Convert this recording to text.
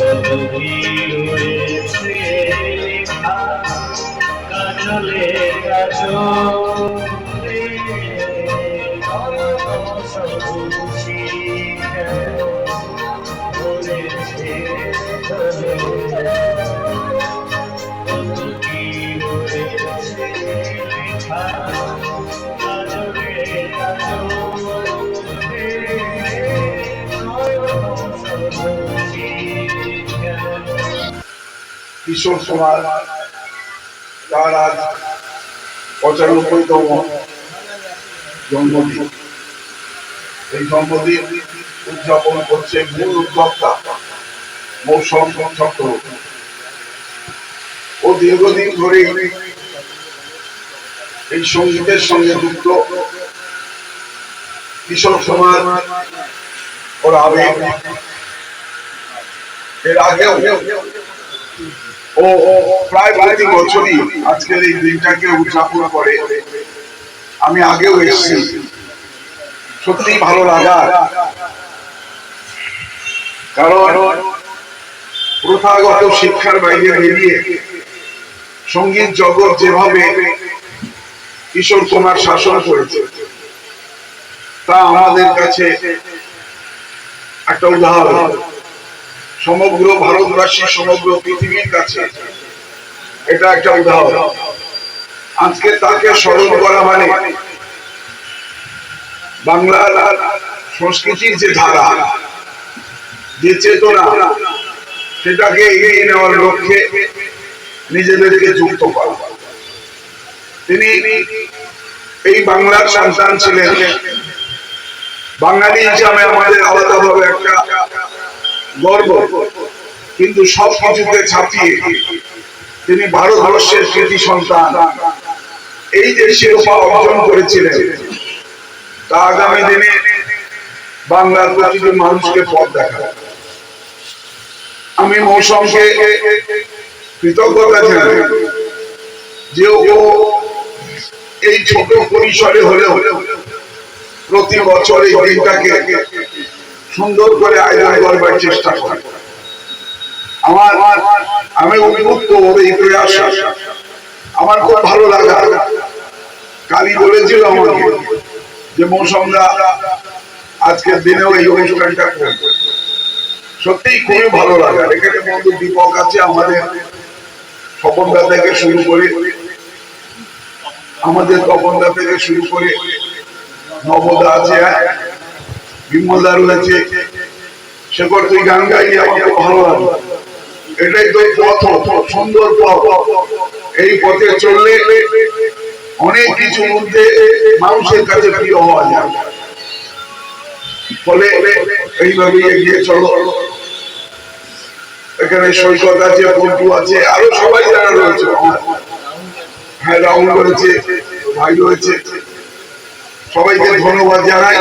কি হয়েছে লেখা কাজলে কাজলে সবুজি করেছে কি হয়েছে লেখা কাজলে কাজলে সবুজি কিশোর কুমার তার আজ পঁচানব্বইতম জন্মদিন। এই জন্মদিন উদযাপন করছে মূল উদ্যোক্তা মৌসুম চক্রবর্তী। ও দীর্ঘদিন ধরে এই সঙ্গীতের সঙ্গে যুক্ত। কিশোর কুমার ওর আবেগ। এর আগেও ও প্রায় বছরই আজকের এই দিনটাকে উদযাপন করে। আমি আগেও এসেছি। সত্যি ভালো লাগা। কারণ প্রথাগত শিক্ষার বাইরে বেরিয়ে সংগীত জগৎ যেভাবে কিশোর কুমার শাসন করেছে, তা আমাদের কাছে একটা উদাহরণ। সমগ্র ভারতবাসী, সমগ্র পৃথিবীর কাছে এটা একটা উদাহরণ। আজকে তাকে স্মরণ করা মানে বাংলার সংস্কৃতির যে ধারা, যে চেতনা, সেটাকে এগিয়ে নেওয়ার লক্ষ্যে নিজেদেরকে যুক্ত করা। তিনি এই বাংলার সন্তান ছিলেন। বাঙালি হিসাবে আমাদের আলাদাভাবে গর্ব। কিন্তু সব কিছুকে ছাপিয়ে তিনি ভারতবর্ষের কৃতি সন্তান। এই যে শিরোপা অর্জন করেছিলেন, তা আগামী দিনে বাংলার প্রতিটি মানুষকে পথ দেখা আমি মৌসুমকে কৃতজ্ঞতা জানাই যে ও এই ছোট পরিসরে হলেও প্রতি বছর এই দিনটাকে সুন্দর করে আয়োজন করবার চেষ্টা করে। আমার, আমি উন্মুক্ত ওর এই প্রয়াস। আমার খুব ভালো লাগা। কালী বলেছিল আমাকে যে মৌসুমরা আজকের দিনেও এই অনুষ্ঠানটা করবে। সত্যিই খুবই ভালো লাগা। এখানে বন্ধু দীপক আছে আমাদের স্বপনদা থেকে শুরু করে, আমাদের তপনদা থেকে শুরু করে, নবদা আছে রয়েছে শেখর তুই গান গাইলে ভালো লাগে। এটাই তো পথ সুন্দর পথ। এই পথে চললে অনেক কিছুর মধ্যে মানুষের কাছে প্রিয় হওয়া যায়। ফলে এইভাবে এগিয়ে চলো। এখানে সৈকত আছে, পল্টু আছে, আরও সবাই যারা রয়েছে। হ্যাঁ রাহুল রয়েছে, ভাই রয়েছে। সবাইকে ধন্যবাদ জানাই।